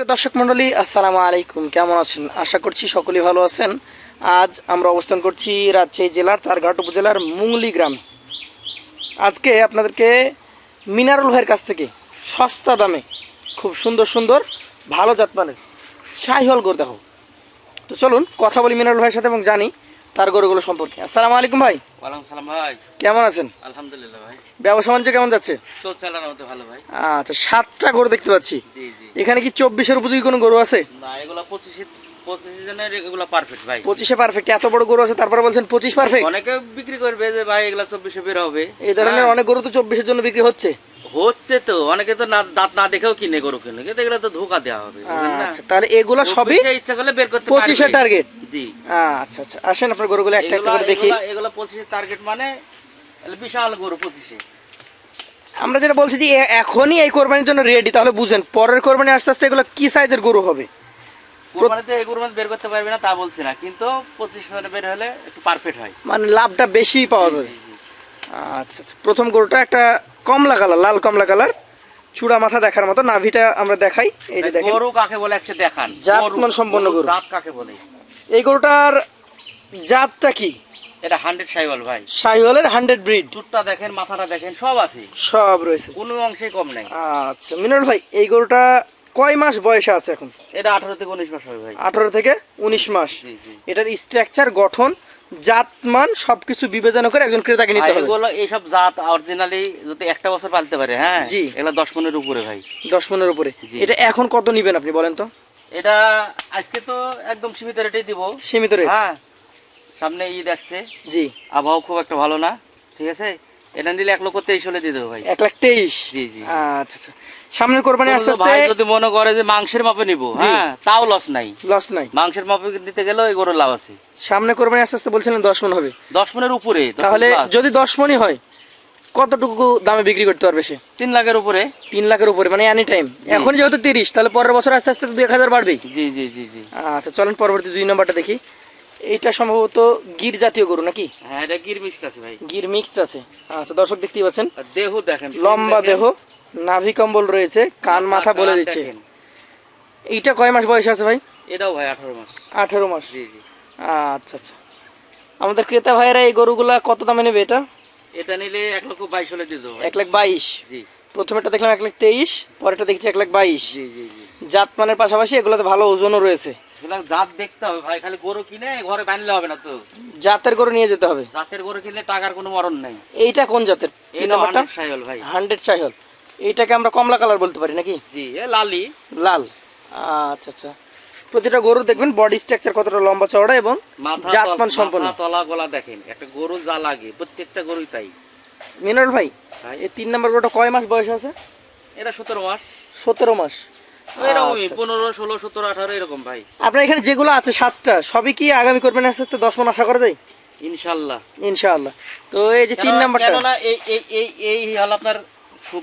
সুপ্রিয় দর্শক মন্ডলী আসসালামু আলাইকুম। কেমন আছেন? আশা করছি সকলেই ভালো আছেন। আজ আমরা অবস্থান করছি রাজশাহী জেলার তারঘাট উপজেলার মুংলি গ্রাম। আজকে আপনাদেরকে মিনারুল ভাইয়ের কাছ থেকে সস্তা দামে, খুব সুন্দর সুন্দর, ভালো জাতমানের শাহিহল গোর দেখো তো চলুন, কথা বলি মিনারুল ভাইয়ের সাথে এবং জানি তার গরুগুলো সম্পর্কে। আসসালামু আলাইকুম ভাই। ওয়ালাইকুম সালাম ভাই। কেমন আছেন? আলহামদুলিল্লাহ ভাই। ব্যবসা বাণিজ্য কেমন যাচ্ছে? চলছে আল্লাহর মতো ভালো ভাই। আচ্ছা সাতটা গরু দেখতে পাচ্ছি। জি জি। এখানে কি চব্বিশের উপযোগী কোনো গরু আছে? না এগুলো পঁচিশে পঁচিশে জনের এগুলা পারফেক্ট ভাই। পঁচিশে পারফেক্ট এত বড় গরু আছে তারপরে বলছেন পঁচিশ পারফেক্ট অনেকে বিক্রি করবে যে ভাই এগুলা চব্বিশে বের হবে। এই ধরনের হ্যাঁ, অনেক গরু তো চব্বিশের জন্য বিক্রি হচ্ছে? হচ্ছে তো অনেকে তো দাঁত না দেখেও কিনে গরু কিনে কিন্তু এগুলা তো ধোকা দেওয়া হবে আচ্ছা তাহলে এগুলো সবই ইচ্ছা করলে বের করতে পঁচিশের টার্গেট জি। আচ্ছা আচ্ছা আসেন আপনার গরুগুলো একটা একটা করে দেখি। এগুলা- এগুলা টার্গেট মানে বিশাল গরু পঁচিশে। আমরা যেটা বলছি যে এখনই এই কোরবানির জন্য রেডি তাহলে বুঝেন পরের কোরবানি আস্তে আস্তে এগুলো কি সাইজের গরু হবে? কোরবানিতে এই গরু বের করতে পারবে না তা বলছি না। কিন্তু পঁচিশ জনে বের হলে একটু পারফেক্ট হয়। মানে লাভটা বেশি পাওয়া যাবে। আচ্ছা আচ্ছা। প্রথম গরুটা একটা কমলা কালার লাল কমলা কালার। চূড়া মাথা দেখার মতো নাভিটা আমরা দেখাই। এই যে দেখেন। গরু কাকে বলে আজকে দেখান। জাতমান সম্পন্ন গরু। জাত কাকে বলে? এই গরুটার জাতটা কি? এটা হান্ড্রেড সাইওয়াল ভাই। শাহিওয়ালের হান্ড্রেড ব্রিড চুটটা দেখেন মাথাটা দেখেন সব আছে। সব রয়েছে। কোনো অংশে কম নাই। আচ্ছা মিনাল ভাই এই গরুটা কয় মাস বয়সে আছে এখন? এটা আঠারো থেকে উনিশ মাস হবে ভাই। আঠারো থেকে উনিশ মাস। এটার স্ট্রাকচার গঠন জাতমান সবকিছু বিবেচনা করে একজন ক্রেতাকে নিতে হবে। এগুলো এইসব জাত অরিজিনালি যদি একটা বছর পালতে পারে হ্যাঁ? জি। এগুলো দশ মনের উপরে ভাই। দশ মনের উপরে। এটা এখন কত নিবেন আপনি বলেন তো? এটা আজকে তো একদম সীমিত রেটেই দিব। সীমিত রেট। হ্যাঁ? সামনে ঈদ আসছে। জি। আবহাওয়া খুব একটা ভালো না ঠিক আছে? এটা নিলে এক লক্ষ তেইশ হলে দিয়ে দেবো ভাই। এক লাখ তেইশ? জি জি আচ্ছা আচ্ছা। সামনের কোরবানি আস্তে ভাই আস্তে যদি মনে করে যে মাংসের মাপে নিব হ্যাঁ তাও লস নাই। লস নাই। মাংসের মাপে গেলেও এই গরুর লাভ আছে। সামনে কোরবানি আস্তে আস্তে বলছিলেন দশ মন হবে। দশ মনের উপরে তাহলে যদি দশ মনই হয় কতটুকু দামে বিক্রি করতে পারবে সে? তিন লাখের উপরে। তিন লাখের উপরে মানে এনি টাইম এখন যেহেতু তিরিশ তাহলে পরের বছর আস্তে আস্তে দুই এক হাজার বাড়বে জি জি জি জি। আচ্ছা চলেন পরবর্তী দুই নম্বরটা দেখি। এইটা সম্ভবত গির জাতীয় গরু নাকি? হ্যাঁ এটা গির মিক্সড আছে ভাই। গির মিক্সড আছে। আচ্ছা দর্শক দেখতেই পাচ্ছেন। দেহ দেখেন লম্বা দেহ নাভি কম্বল রয়েছে কান মাথা বলে দিচ্ছে। এইটা কয় মাস বয়স আছে ভাই? এটাও ভাই আঠারো মাস। আঠেরো মাস। জি জি। আচ্ছা আচ্ছা। আমাদের ক্রেতা ভাইয়েরা এই গরুগুলা কত দামে নেবে এটা? এটা নিলে এক লক্ষ বাইশ হলে দিয়ে দেবো। এক লাখ বাইশ। জি। প্রথমেটা দেখলাম এক লাখ তেইশ পরেরটা দেখছি এক লাখ বাইশ। জি জি জি। জাত মানের পাশাপাশি এগুলোতে ভালো ওজনও রয়েছে। এগুলা জাত দেখতে হবে ভাই খালি গরু কিনে ঘরে বানলে হবে না তো। জাতের গরু নিয়ে যেতে হবে। জাতের গরু কিনলে টাকার কোনো মরণ নাই। এইটা কোন জাতের? তিন নম্বরটা? অনেক ভাই। হান্ড্রেড চাইহল এইটাকে আমরা কমলা কালার বলতে পারি নাকি? জি এ লালি। লাল। আচ্ছা আচ্ছা। প্রতিটা গরু দেখবেন বডি স্ট্রাকচার কতটা লম্বা চওড়া এবং জাতমান সম্পন্ন। তলা গলা দেখেন একটা গরু যা লাগে প্রত্যেকটা গরুই তাই। মিনারল ভাই ভাই। এই তিন নম্বর গরুটা কয় মাস বয়স আছে? এটা সতেরো মাস। সতেরো মাস। এরকমই পনেরো ষোলো সতেরো আঠারো এরকম ভাই। আপনার এখানে যেগুলো আছে সাতটা সবই কি আগামী করবেন আস্তে আস্তে? দশ মন আশা করা যায়? ইনশাল্লাহ। ইনশাআল্লাহ তো এই যে তিন নাম্বারটা। কেননা এই এই এই এই হল আপনার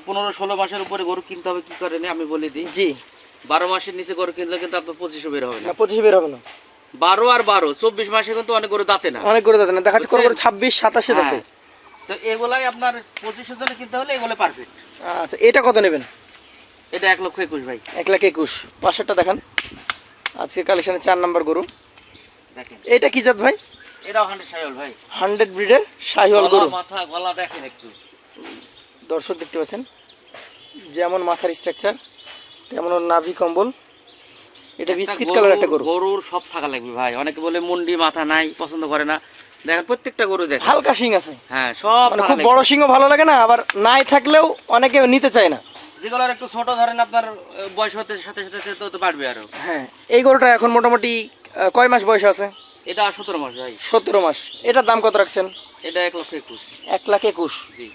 পনেরো ষোলো মাসের উপরে গরু কিনতে হবে কি করেন? আমি বলে দিই। জি। বারো মাসের নিচে গরু কিনলে কিন্তু আপনার পঁচিশও বের হবে না। পঁচিশে বের হবে না। বারো আর বারো চব্বিশ মাসে কিন্তু অনেক গরু দাঁতে না। অনেক গরু দাঁতে না। দেখা যাচ্ছে কোনো ছাব্বিশ সাতাশে হ্যাঁ। দাঁতে তো এগুলাই আপনার পঁচিশের জন্য কিনতে হলে এগুলো পারফেক্ট আচ্ছা এটা কত নেবেন? এটা এক লক্ষ একুশ ভাই। এক লাখ একুশ। পাশেরটা দেখান। আজকে কালেকশনে চার নাম্বার গরু। দেখেন। এটা কি জাত ভাই? এটাও হান্ড্রেড সাইল ভাই। হান্ড্রেড ব্রিডের শাহিওয়াল গরু। মাথা গলা দেখেন একটু। দর্শক দেখতে পাচ্ছেন যেমন মাথার স্ট্রাকচার তেমন ওর নাভি কম্বল। এটা বিস্কিট কালার একটা গরু। গরুর সব থাকা লাগবে ভাই। অনেকে বলে মুন্ডি মাথা নাই পছন্দ করে না। দেখেন প্রত্যেকটা গরু দেখেন। হালকা শিং আছে। হ্যাঁ সব মানে খুব বড় ভালো লাগে না আবার নাই থাকলেও অনেকে নিতে চায় না। যেগুলোর একটু ছোট ধরেন আপনার বয়স হতে সাথে সাথে তো তো বাড়বে আরও। হ্যাঁ এই গরুটা এখন মোটামুটি কয় মাস বয়স আছে? এটা সতেরো মাস ভাই। সতেরো মাস। এটার দাম কত রাখছেন? এটা এক লক্ষ একুশ। এক লাখ একুশ। জি।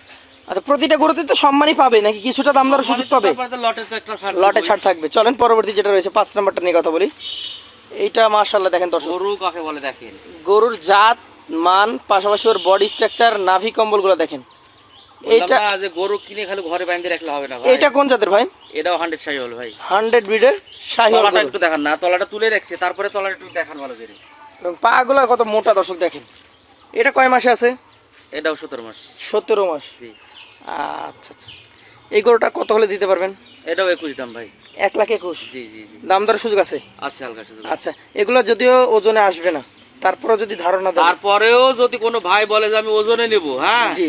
আচ্ছা প্রতিটা গরুতে তো সম্মানই পাবে নাকি কিছুটা দাম দরের সুযোগ পাবে? লটে ছাড় লটে ছাড় থাকবে। চলেন পরবর্তী যেটা রয়েছে পাঁচ নাম্বারটা নিয়ে কথা বলি। এইটা মার্শাল্লাহ দেখেন দর্শক। গরু কাকে বলে দেখেন? গরুর জাত মান পাশাপাশি ওর বডি স্ট্রাকচার নাভি কম্বলগুলো দেখেন। এইটা এইটা যে গরু কিনে খালি ঘরে বাইন্ধে রাখলে হবে না ভাই। কোন জাতের ভাই? এটাও হান্ড্রেড সাই ভাই। হান্ড্রেড ব্রিডের শাহিওয়াল তলাটা একটু দেখান না তলাটা তুলে রাখছে তারপরে তলাটা একটু দেখান ভালো করে। এবং পাগুলো কত মোটা দর্শক দেখেন। এটা কয় মাসে আছে? এটাও সতেরো মাস। সতেরো মাস। জি। আচ্ছা আচ্ছা। এই গরুটা কত হলে দিতে পারবেন? এটাও একুশ দাম ভাই। এক লাখ একুশ। জি জি জি। দাম দরের সুযোগ আছে? আছে হালকা শুধু আচ্ছা এগুলো যদিও ওজনে আসবে না। তারপরেও যদি ধারণা তারপরেও যদি কোনো ভাই বলে যে আমি ওজনে নেব হ্যাঁ? জি।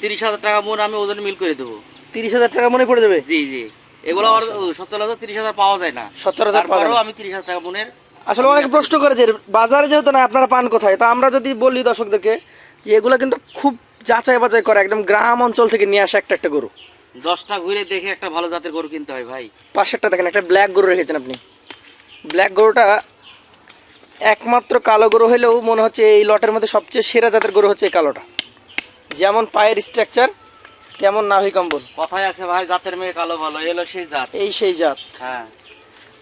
তিরিশ হাজার টাকা মন আমি ওজনে মিল করে দেবো। তিরিশ হাজার টাকা মনে পড়ে যাবে? জি জি। এগুলো আর সচরাচর তিরিশ হাজার পাওয়া যায় না। হাজার পাবেন। আমি তিরিশ হাজার টাকা মনের আসলে অনেকে প্রশ্ন করে যে বাজারে যেহেতু না আপনারা পান কোথায়? তো আমরা যদি বলি দর্শকদেরকে যে এগুলো কিন্তু খুব যাচাই বাছাই করে একদম গ্রাম অঞ্চল থেকে নিয়ে আসা একটা একটা গরু। দশটা ঘুরে দেখে একটা ভালো জাতের গরু কিনতে হয় ভাই। পাশেরটা দেখেন একটা ব্ল্যাক গরু রেখেছেন আপনি। ব্ল্যাক গরুটা একমাত্র কালো গরু হলেও মনে হচ্ছে এই লটের মধ্যে সবচেয়ে সেরা জাতের গরু হচ্ছে এই কালোটা। যেমন পায়ের স্ট্রাকচার তেমন নাভি কম্বল। কথায় আছে ভাই জাতের মেয়ে কালো ভালো এলো সেই জাত। এই সেই জাত। হ্যাঁ।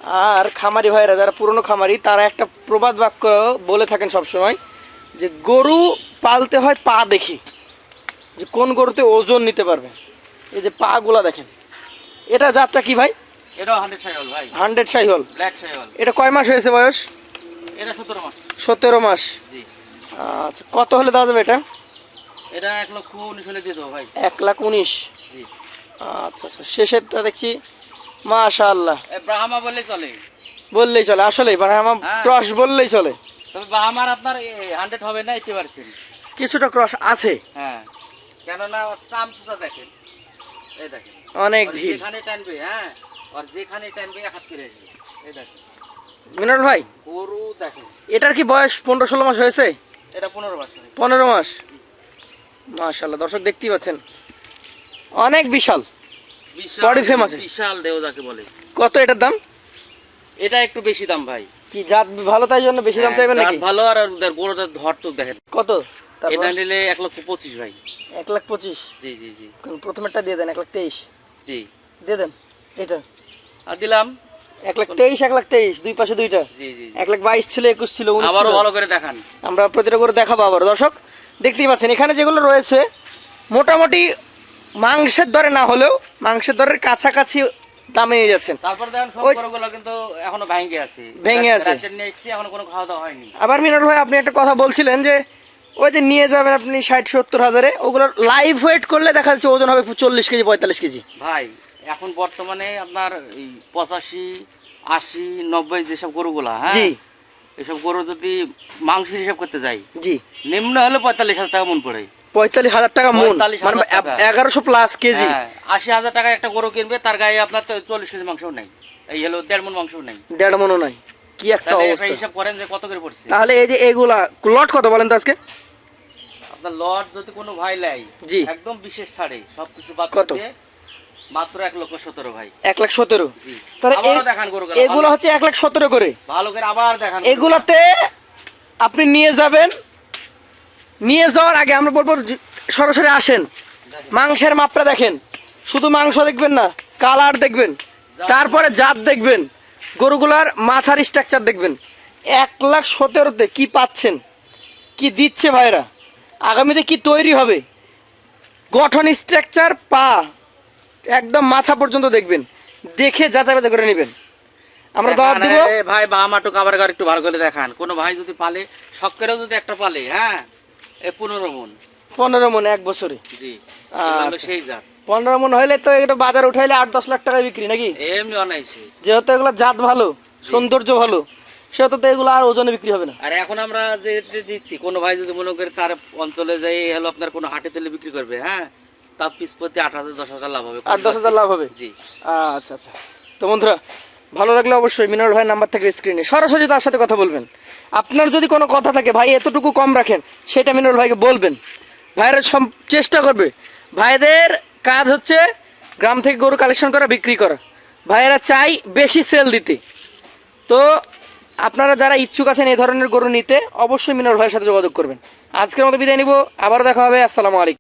আর খামারি ভাইরা যারা পুরনো খামারি তারা একটা প্রবাদ বাক্য বলে থাকেন সবসময় যে গরু পালতে হয় পা দেখি। যে কোন গরুতে ওজন নিতে পারবে। এই যে পা পাগুলা দেখেন। এটা জাতটা কি ভাই? এটাও হান্ড্রেড সাইহল ভাই। হান্ড্রেড সাইহল। ব্ল্যাক সাইহল। এটা কয় মাস হয়েছে বয়স? এটা সতেরো মাস। সতেরো মাস? জি। আচ্ছা কত হলে দেওয়া যাবে এটা? এটা এক লক্ষ উনিশ হলে দিয়ে দেবো ভাই। এক লাখ উনিশ? জি। আচ্ছা আচ্ছা শেষেরটা দেখছি। মাশা আল্লাহ ব্রাহ্মা বললে চলে। বললেই চলে আসলে মানে আমার হ্যাঁ। ক্রস বললেই চলে। তবে ব্রাহ্মার আপনার হান্ড্রেড হবে না এইটি পার্সেন্ট কিছুটা ক্রস আছে। হ্যাঁ কেননা চাম চুষা দেখেন। এই দেখেন। অনেক ভিড়। যেখানে টানবে হ্যাঁ আর যেখানে টানবে এক হাত করে। এই দেখেন। মিনাল ভাই গরু দেখেন এটার কি বয়স পনেরো ষোলো মাস হয়েছে? এটা পনেরো বছর পনেরো মাস। মাশাল্লাহ দর্শক দেখতেই পাচ্ছেন। অনেক বিশাল। বিশাল Body famous আছে। বিশাল দেহ যাকে বলে। কত এটার দাম? এটা একটু বেশি দাম ভাই। কি জাত ভালো তাই জন্য বেশি দাম হ্যাঁ, চাইবেন নাকি? ভালো আর ওদের গরুটার ধর তো দেখেন। কত? এটা নিলে এক লক্ষ পঁচিশ ভাই। এক লাখ পঁচিশ? জি জি জি। প্রথমেরটা দিয়ে দেন এক লাখ তেইশ। জি। দিয়ে দেন এটা আর দিলাম এক লাখ তেইশ এক লাখ তেইশ দুই পাশে দুইটা। জি জি জি। এক লাখ বাইশ ছিল একুশ ছিল আবারও ভালো করে দেখান। আমরা প্রতিটা করে দেখাবো আবার। দর্শক দেখতেই পাচ্ছেন এখানে যেগুলো রয়েছে মোটামুটি মাংসের দরে না হলেও মাংসের দরের কাছাকাছি দামে নিয়ে যাচ্ছেন। তারপর দেখেন সব ওই- কিন্তু এখনও ভেঙে আছে। ভেঙে আছে। রাতে নিয়ে এসেছি এখনও কোনো খাওয়া দাওয়া হয়নি। আবার মিনার ভাই আপনি একটা কথা বলছিলেন যে ওই যে নিয়ে যাবেন আপনি ষাট সত্তর হাজারে ওগুলোর লাইভ ওয়েট করলে দেখা যাচ্ছে ওজন হবে চল্লিশ কেজি পঁয়তাল্লিশ কেজি। ভাই এখন বর্তমানে আপনার এই পঁচাশি আশি নব্বই যেসব গরুগুলা হ্যাঁ? এসব গরু যদি মাংস হিসাব করতে যাই জি। নিম্ন হলে পঁয়তাল্লিশ হাজার টাকা মন পড়ে। পঁয়তাল্লিশ হাজার টাকা মন মানে এগারোশো প্লাস কেজি। হ্যাঁ, আশি হাজার টাকা একটা গরু কিনবে তার গায়ে আপনার তো চল্লিশ কেজি মাংসও নেই। এই হলো দেড় মন মাংসও নেই। দেড় মনও নাই। কি একটা অবস্থা। হিসাব করেন যে কত করে পড়ছে। তাহলে এই যে এগুলা লট কত বলেন তো আজকে? আপনার লট যদি কোনো ভাই লাই জি। একদম বিশেষ ছাড়ে সবকিছু বাদ কত? দিয়ে মাত্র এক লক্ষ সতেরো ভাই। এক লাখ সতেরো? তাহলে দেখান গরু এগুলো হচ্ছে এক লাখ সতেরো করে। ভালো করে আবার দেখান এগুলাতে আপনি নিয়ে যাবেন। নিয়ে যাওয়ার আগে আমরা বলব সরাসরি আসেন। মাংসের মাপটা দেখেন। শুধু মাংস দেখবেন না কালার দেখবেন। তারপরে জাত দেখবেন। গরুগুলার মাথার স্ট্রাকচার দেখবেন। এক লাখ সতেরোতে কি পাচ্ছেন? কি দিচ্ছে ভাইরা? আগামীতে কি তৈরি হবে? গঠন স্ট্রাকচার পা একদম মাথা পর্যন্ত দেখবেন। দেখে যাচাই বাছাই করে নেবেন। আমরা দাওয়াত দিব। ভাই বা আবার আর একটু ভালো করে দেখান। কোন ভাই যদি পালে যদি একটা পালে হ্যাঁ? এ পনেরো মন। পনেরো মন এক বছরে। জি আচ্ছা। সেই জাত। পনেরো মন হইলে তো এটা বাজার উঠাইলে আট দশ লাখ টাকা বিক্রি নাকি? এমনি অনাইছে যেহেতু এগুলো জাত ভালো সৌন্দর্য ভালো সেহেতু তো এগুলো আর ওজনে বিক্রি হবে না। আর এখন আমরা যে যে দিচ্ছি কোনো ভাই যদি মনে করে তার অঞ্চলে যাই হলো আপনার কোনো হাটে তেলে বিক্রি করবে হ্যাঁ? তার পিস প্রতি আট হাজার দশ হাজার লাভ হবে। আট দশ হাজার লাভ হবে? জি। আচ্ছা আচ্ছা। তো বন্ধুরা ভালো লাগলে অবশ্যই মিনার ভাই নাম্বার স্ক্রিনে সরাসরি তার সাথে কথা বলবেন। আপনার যদি কোনো কথা থাকে ভাই এতটুকু কম রাখেন সেটা মিনার ভাইকে বলবেন। ভাইয়েরা চেষ্টা করবে। ভাইদের কাজ হচ্ছে গ্রাম থেকে গরু কালেকশন করা বিক্রি করা। ভাইয়েরা চাই বেশি সেল দিতে। তো আপনারা যারা ইচ্ছুক আছেন এই ধরনের গরু নিতে অবশ্যই মিনার ভাইয়ের সাথে যোগাযোগ করবেন। আজকের মতো বিদায় নিব। আবার দেখা হবে। আসসালামু আলাইকুম।